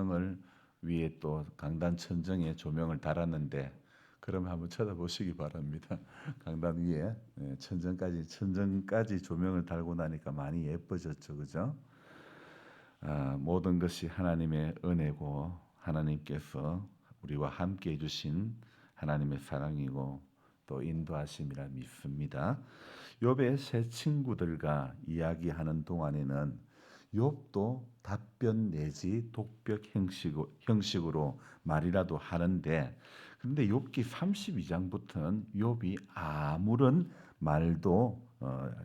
조명을 위에 또 강단 천정에 조명을 달았는데 그러면 한번 쳐다보시기 바랍니다. 강단 위에 예, 천정까지 천정까지 조명을 달고 나니까 많이 예뻐졌죠, 그죠? 아, 모든 것이 하나님의 은혜고 하나님께서 우리와 함께 해주신 하나님의 사랑이고 또 인도하심이라 믿습니다. 욥의 세 친구들과 이야기하는 동안에는 욥도 답변 내지 독벽 형식으로, 말이라도 하는데 그런데 욥기 32장부터는 욥이 아무런 말도 어,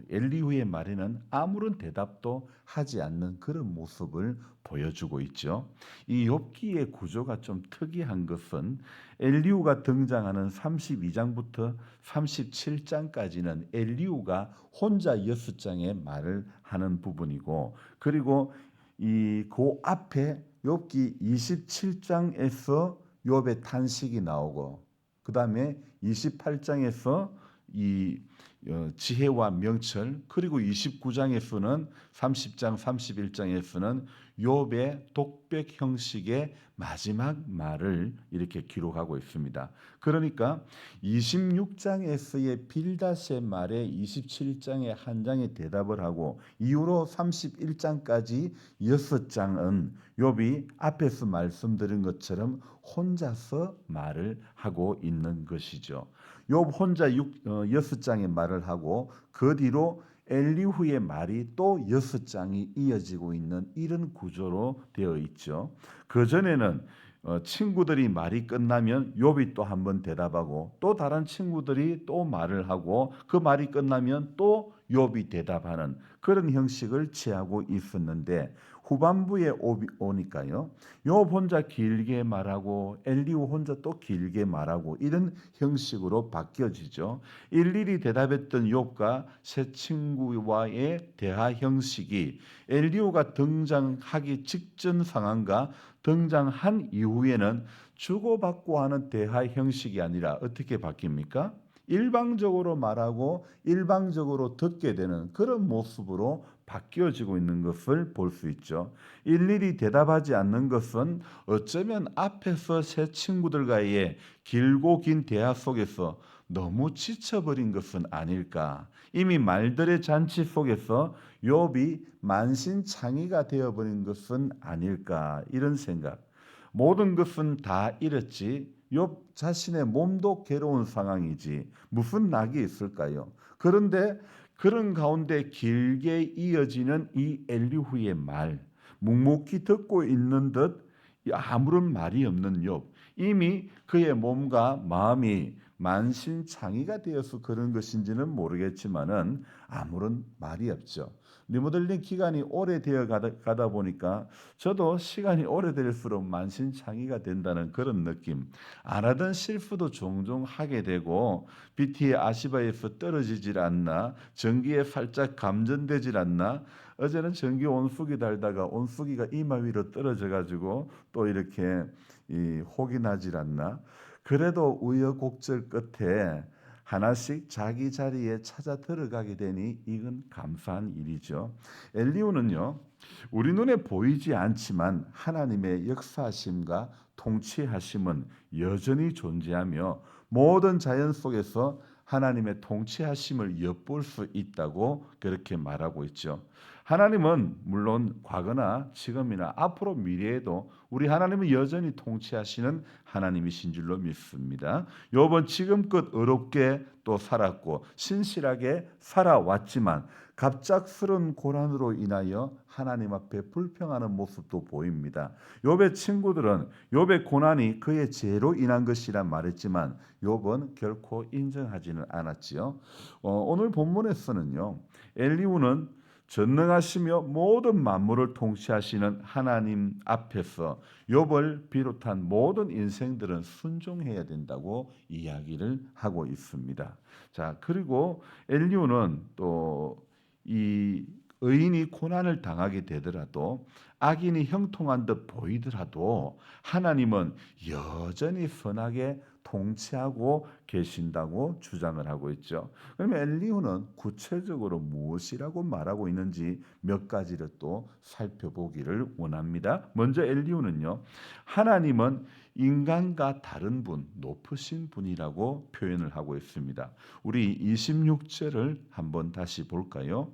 엘리후의 말에는 아무런 대답도 하지 않는 그런 모습을 보여주고 있죠. 이 욥기의 구조가 좀 특이한 것은 엘리후가 등장하는 32장부터 37장까지는 엘리후가 혼자 여섯 장의 말을 하는 부분이고 그리고 이 그 앞에 욥기 27장에서 욥의 탄식이 나오고 그다음에 28장에서 이 어, 지혜와 명철 그리고 29장에서는 30장 31장에서는 욥의 독백 형식의 마지막 말을 이렇게 기록하고 있습니다. 그러니까 26장에서의 빌다스의 말에 27장의 한 장의 대답을 하고 이후로 31장까지 여섯 장은 욥이 앞에서 말씀드린 것처럼 혼자서 말을 하고 있는 것이죠. 욥 혼자 육, 어, 여섯 장의 말을 하고 그 뒤로 엘리후의 말이 또 여섯 장이 이어지고 있는 이런 구조로 되어 있죠. 그 전에는 어, 친구들이 말이 끝나면 욥이 또 한 번 대답하고 또 다른 친구들이 또 말을 하고 그 말이 끝나면 또 욥이 대답하는 그런 형식을 취하고 있었는데 후반부에 오니까요. 욥 혼자 길게 말하고 엘리후 혼자 또 길게 말하고 이런 형식으로 바뀌어지죠. 일일이 대답했던 욥과 새 친구와의 대화 형식이 엘리후가 등장하기 직전 상황과 등장한 이후에는 주고받고 하는 대화 형식이 아니라 어떻게 바뀝니까? 일방적으로 말하고 일방적으로 듣게 되는 그런 모습으로 바뀌어지고 있는 것을 볼 수 있죠. 일일이 대답하지 않는 것은 어쩌면 앞에서 새 친구들과의 길고 긴 대화 속에서 너무 지쳐버린 것은 아닐까. 이미 말들의 잔치 속에서 욥이 만신창이가 되어버린 것은 아닐까 이런 생각. 모든 것은 다 잃었지. 욥 자신의 몸도 괴로운 상황이지. 무슨 낙이 있을까요? 그런데 그런 가운데 길게 이어지는 이 엘리후의 말, 묵묵히 듣고 있는 듯 아무런 말이 없는 욥. 이미 그의 몸과 마음이 만신창이가 되어서 그런 것인지는 모르겠지만은 아무런 말이 없죠. 리모델링 기간이 오래 되어 가다, 가다 보니까 저도 시간이 오래될수록 만신창이가 된다는 그런 느낌. 안 하던 실수도 종종 하게 되고 BT의 아시바에서 떨어지질 않나 전기에 살짝 감전되질 않나 어제는 전기 온수기 달다가 온수기가 이마 위로 떨어져 가지고 또 이렇게 이 혹이 나질 않나 그래도 우여곡절 끝에 하나씩 자기 자리에 찾아 들어가게 되니 이건 감사한 일이죠. 엘리우는요, 우리 눈에 보이지 않지만 하나님의 역사하심과 통치하심은 여전히 존재하며 모든 자연 속에서 하나님의 통치하심을 엿볼 수 있다고 그렇게 말하고 있죠. 하나님은 물론 과거나 지금이나 앞으로 미래에도 우리 하나님은 여전히 통치하시는 하나님이신 줄로 믿습니다. 요번 지금껏 어렵게 또 살았고 신실하게 살아왔지만 갑작스런 고난으로 인하여 하나님 앞에 불평하는 모습도 보입니다. 욥의 친구들은 욥의 고난이 그의 죄로 인한 것이라 말했지만 욥은 결코 인정하지는 않았지요. 어, 오늘 본문에서는요. 엘리우는 전능하시며 모든 만물을 통치하시는 하나님 앞에서 욥을 비롯한 모든 인생들은 순종해야 된다고 이야기를 하고 있습니다. 자, 그리고 엘리우는 또 이 의인이 고난을 당하게 되더라도 악인이 형통한 듯 보이더라도 하나님은 여전히 선하게 통치하고 계신다고 주장을 하고 있죠. 그러면 엘리후는 구체적으로 무엇이라고 말하고 있는지 몇 가지를 또 살펴보기를 원합니다. 먼저 엘리후는요. 하나님은 인간과 다른 분, 높으신 분이라고 표현을 하고 있습니다. 우리 26절을 한번 다시 볼까요?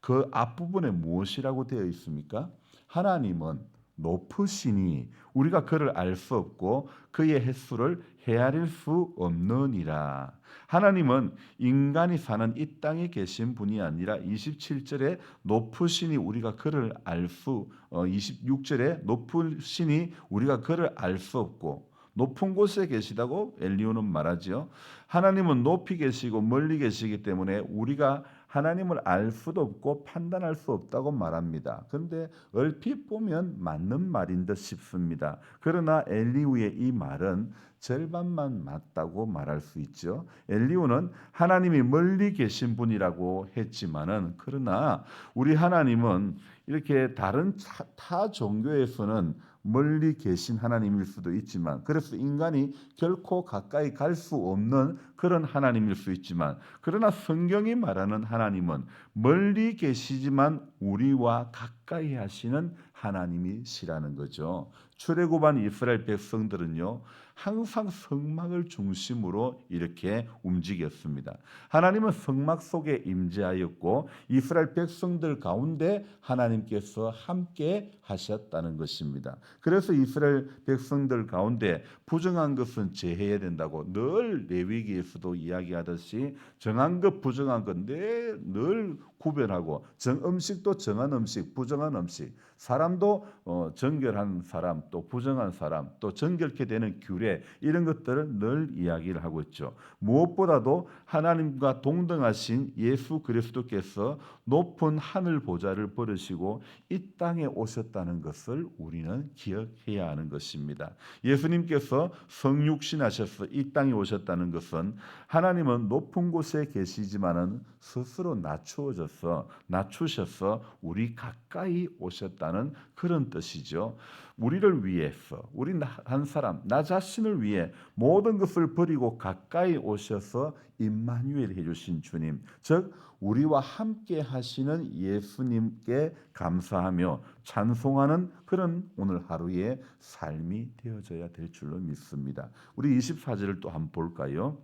그 앞부분에 무엇이라고 되어 있습니까? 하나님은 높으시니 우리가 그를 알 수 없고 그의 횟수를 헤아릴 수 없느니라. 하나님은 인간이 사는 이 땅에 계신 분이 아니라 27절에 높으시니 우리가 그를 알수 어, 26절에 높으시니 우리가 그를 알 수 없고 높은 곳에 계시다고 엘리오는 말하지요. 하나님은 높이 계시고 멀리 계시기 때문에 우리가 하나님을 알 수도 없고 판단할 수 없다고 말합니다. 그런데 얼핏 보면 맞는 말인 듯 싶습니다. 그러나 엘리우의 이 말은 절반만 맞다고 말할 수 있죠. 엘리우는 하나님이 멀리 계신 분이라고 했지만은 그러나 우리 하나님은 이렇게 다른 타, 타 종교에서는 멀리 계신 하나님일 수도 있지만 그래서 인간이 결코 가까이 갈 수 없는 그런 하나님일 수 있지만 그러나 성경이 말하는 하나님은 멀리 계시지만 우리와 가까이 하시는 하나님이시라는 거죠. 출애굽한 이스라엘 백성들은요. 항상 성막을 중심으로 이렇게 움직였습니다. 하나님은 성막 속에 임재하였고 이스라엘 백성들 가운데 하나님께서 함께 하셨다는 것입니다. 그래서 이스라엘 백성들 가운데 부정한 것은 제해야 된다고 늘 레위기에서도 이야기하듯이 정한 것 부정한 것 늘 구별하고 정 음식도 정한 음식, 부정한 음식, 사람도 어, 정결한 사람, 또 부정한 사람, 또 정결케 되는 규례 이런 것들을 늘 이야기를 하고 있죠. 무엇보다도 하나님과 동등하신 예수 그리스도께서 높은 하늘 보좌를 버리시고 이 땅에 오셨다는 것을 우리는 기억해야 하는 것입니다. 예수님께서 성육신하셔서 이 땅에 오셨다는 것은 하나님은 높은 곳에 계시지만은 스스로 낮추어져 서 낮추셔서 우리 가까이 오셨다는 그런 뜻이죠. 우리를 위해서 우리 한 사람 나 자신을 위해 모든 것을 버리고 가까이 오셔서 임마누엘 해 주신 주님 즉 우리와 함께 하시는 예수님께 감사하며 찬송하는 그런 오늘 하루의 삶이 되어져야 될 줄로 믿습니다. 우리 24절을 또 한번 볼까요?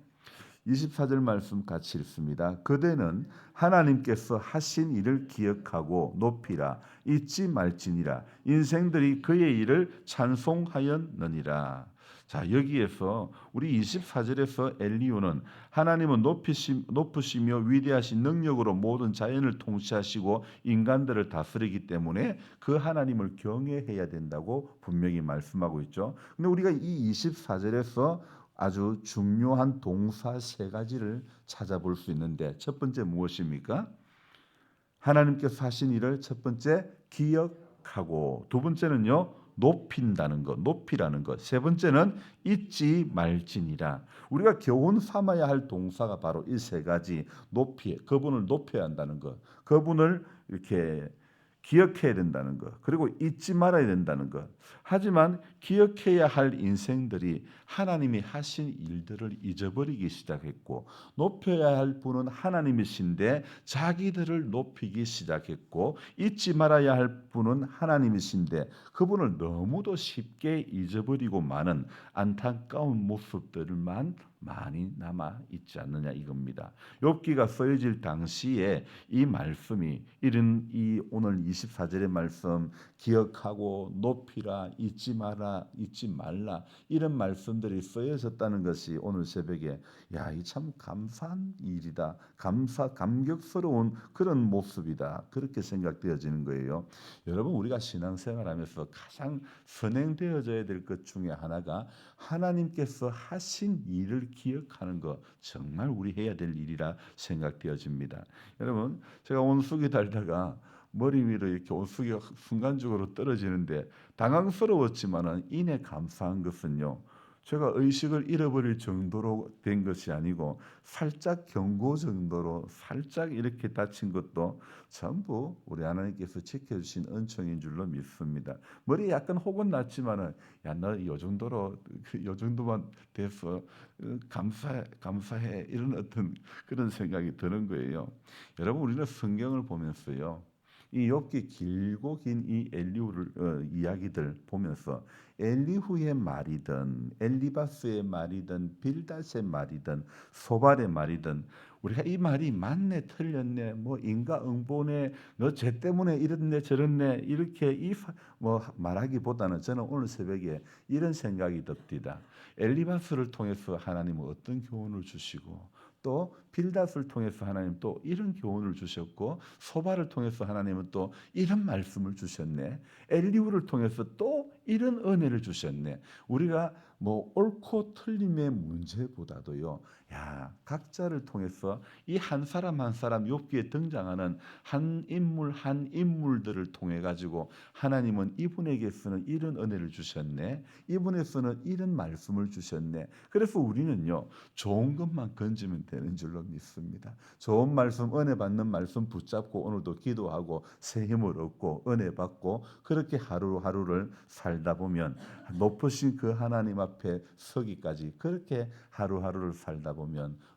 24절 말씀 같이 읽습니다. 그대는 하나님께서 하신 일을 기억하고 높이라 잊지 말지니라 인생들이 그의 일을 찬송하였느니라. 자 여기에서 우리 24절에서 엘리오는 하나님은 높이시, 높으시며 위대하신 능력으로 모든 자연을 통치하시고 인간들을 다스리기 때문에 그 하나님을 경외해야 된다고 분명히 말씀하고 있죠. 근데 우리가 이 24절에서 아주 중요한 동사 세 가지를 찾아볼 수 있는데 첫 번째 무엇입니까? 하나님께서 하신 일을 첫 번째 기억하고 두 번째는요 높인다는 것, 높이라는 것. 세 번째는 잊지 말지니라. 우리가 교훈 삼아야 할 동사가 바로 이 세 가지 높이, 그분을 높여야 한다는 것, 그분을 이렇게 기억해야 된다는 것, 그리고 잊지 말아야 된다는 것. 하지만 기억해야 할 인생들이 하나님이 하신 일들을 잊어버리기 시작했고, 높여야 할 분은 하나님이신데 자기들을 높이기 시작했고, 잊지 말아야 할 분은 하나님이신데 그분을 너무도 쉽게 잊어버리고 마는 안타까운 모습들만 많이 남아 있지 않느냐 이겁니다. 욥기가 쓰여질 당시에 이 말씀이 이런 이 오늘 24절의 말씀 기억하고 높이라 잊지 마라 잊지 말라 이런 말씀들이 쓰여졌다는 것이 오늘 새벽에 야 이 참 감사한 일이다 감사 감격스러운 그런 모습이다 그렇게 생각되어지는 거예요. 여러분 우리가 신앙생활하면서 가장 선행되어져야 될 것 중에 하나가 하나님께서 하신 일을 기억하는 것 정말 우리 해야 될 일이라 생각되어집니다. 여러분 제가 온숙이 달다가 머리 위로 이렇게 온숙이가 순간적으로 떨어지는데 당황스러웠지만은 이내 감사한 것은요. 제가 의식을 잃어버릴 정도로 된 것이 아니고 살짝 경고 정도로 살짝 이렇게 다친 것도 전부 우리 하나님께서 지켜주신 은총인 줄로 믿습니다. 머리 약간 혹은 났지만은 야너 이 정도로 그요 정도만 돼서 어, 감사 감사해 이런 어떤 그런 생각이 드는 거예요. 여러분 우리는 성경을 보면서요. 이 욥기 길고 긴 이 엘리후를 어, 이야기들 보면서 엘리후의 말이든 엘리바스의 말이든 빌닷의 말이든 소발의 말이든 우리가 이 말이 맞네 틀렸네 뭐 인과응보네 너쟤 때문에 이랬네 저랬네 이렇게 이 뭐 말하기보다는 저는 오늘 새벽에 이런 생각이 듭니다. 엘리바스를 통해서 하나님은 어떤 교훈을 주시고 또 빌닷을 통해서 하나님 또 이런 교훈을 주셨고 소바를 통해서 하나님은 또 이런 말씀을 주셨네. 엘리후를 통해서 또 이런 은혜를 주셨네. 우리가 뭐 옳고 틀림의 문제보다도요. 야, 각자를 통해서 이 한 사람 한 사람 욥기에 등장하는 한 인물 한 인물들을 통해 가지고 하나님은 이분에게서는 이런 은혜를 주셨네. 이분에서는 이런 말씀을 주셨네. 그래서 우리는요. 좋은 것만 건지면 되는 줄로 믿습니다. 좋은 말씀 은혜 받는 말씀 붙잡고 오늘도 기도하고 새 힘을 얻고 은혜 받고 그렇게 하루하루를 살다 보면 높으신 그 하나님 앞에 서기까지 그렇게 하루하루를 살다 보면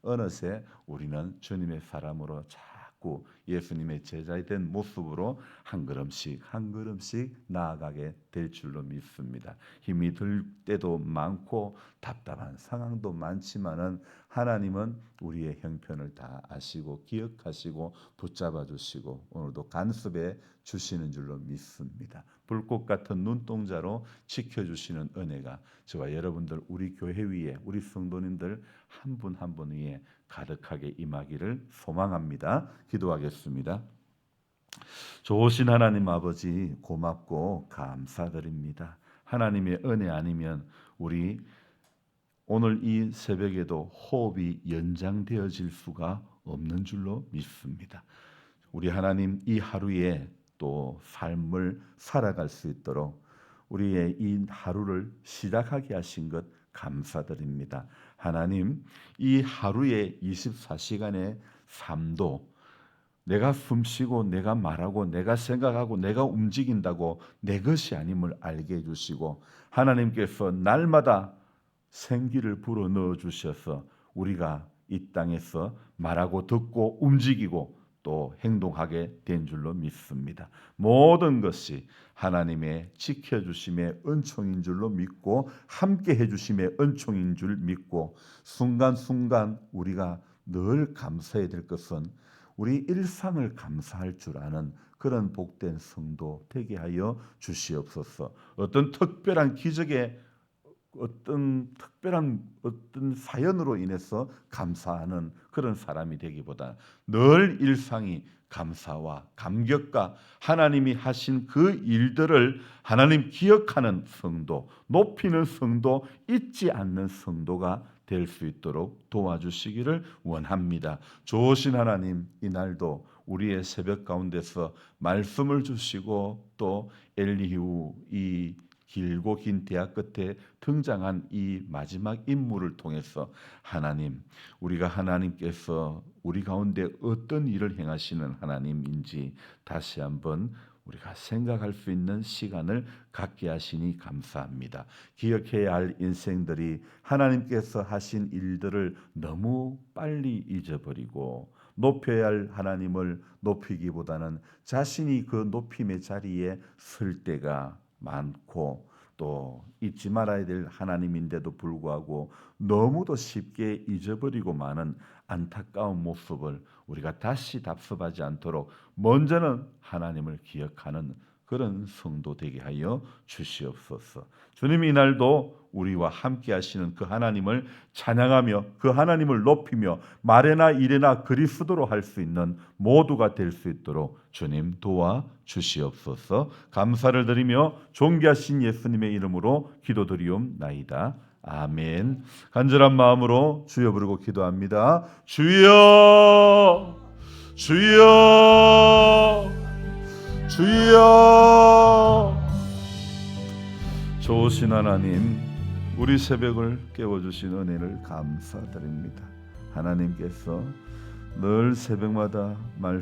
어느새 우리는 주님의 사람으로 자꾸 예수님의 제자이 된 모습으로 한 걸음씩 한 걸음씩 나아가게 될 줄로 믿습니다. 힘이 들 때도 많고 답답한 상황도 많지만은 하나님은 우리의 형편을 다 아시고 기억하시고 붙잡아 주시고 오늘도 간섭해 주시는 줄로 믿습니다. 불꽃 같은 눈동자로 지켜 주시는 은혜가 저와 여러분들 우리 교회 위에 우리 성도님들 한 분 한 분 위에 가득하게 임하기를 소망합니다. 기도하겠습니다. 좋으신 하나님 아버지 고맙고 감사드립니다. 하나님의 은혜 아니면 우리 오늘 이 새벽에도 호흡이 연장되어질 수가 없는 줄로 믿습니다. 우리 하나님 이 하루에 또 삶을 살아갈 수 있도록 우리의 이 하루를 시작하게 하신 것 감사드립니다. 하나님, 이 하루의 24시간의 삶도 내가 숨쉬고 내가 말하고 내가 생각하고 내가 움직인다고 내 것이 아님을 알게 해주시고 하나님께서 날마다 생기를 불어 넣어 주셔서 우리가 이 땅에서 말하고 듣고 움직이고 또 행동하게 된 줄로 믿습니다. 모든 것이 하나님의 지켜주심의 은총인 줄로 믿고 함께 해주심의 은총인 줄 믿고 순간순간 우리가 늘 감사해야 될 것은 우리 일상을 감사할 줄 아는 그런 복된 성도 되게 하여 주시옵소서. 어떤 특별한 기적에 어떤 특별한 어떤 사연으로 인해서 감사하는 그런 사람이 되기보다 늘 일상이 감사와 감격과 하나님이 하신 그 일들을 하나님 기억하는 성도, 높이는 성도, 잊지 않는 성도가 될 수 있도록 도와주시기를 원합니다. 좋으신 하나님, 이날도 우리의 새벽 가운데서 말씀을 주시고 또 엘리후 이 길고 긴 대학 끝에 등장한 이 마지막 인물을 통해서 하나님, 우리가 하나님께서 우리 가운데 어떤 일을 행하시는 하나님인지 다시 한번 우리가 생각할 수 있는 시간을 갖게 하시니 감사합니다. 기억해야 할 인생들이 하나님께서 하신 일들을 너무 빨리 잊어버리고 높여야 할 하나님을 높이기보다는 자신이 그 높임의 자리에 설 때가 많고 또 잊지 말아야 될 하나님인데도 불구하고 너무도 쉽게 잊어버리고 마는 안타까운 모습을 우리가 다시 답습하지 않도록 먼저는 하나님을 기억하는 그런 성도 되게 하여 주시옵소서. 주님 이날도 우리와 함께 하시는 그 하나님을 찬양하며 그 하나님을 높이며 말에나 일에나 그리스도로 할 수 있는 모두가 될 수 있도록 주님 도와 주시옵소서. 감사를 드리며 존귀하신 예수님의 이름으로 기도드리옵나이다. 아멘. 간절한 마음으로 주여 부르고 기도합니다. 주여 주여 주여 좋으신 하나님 우리 새벽을 깨워주신 은혜를 감사드립니다. 하나님께서 늘 새벽마다 말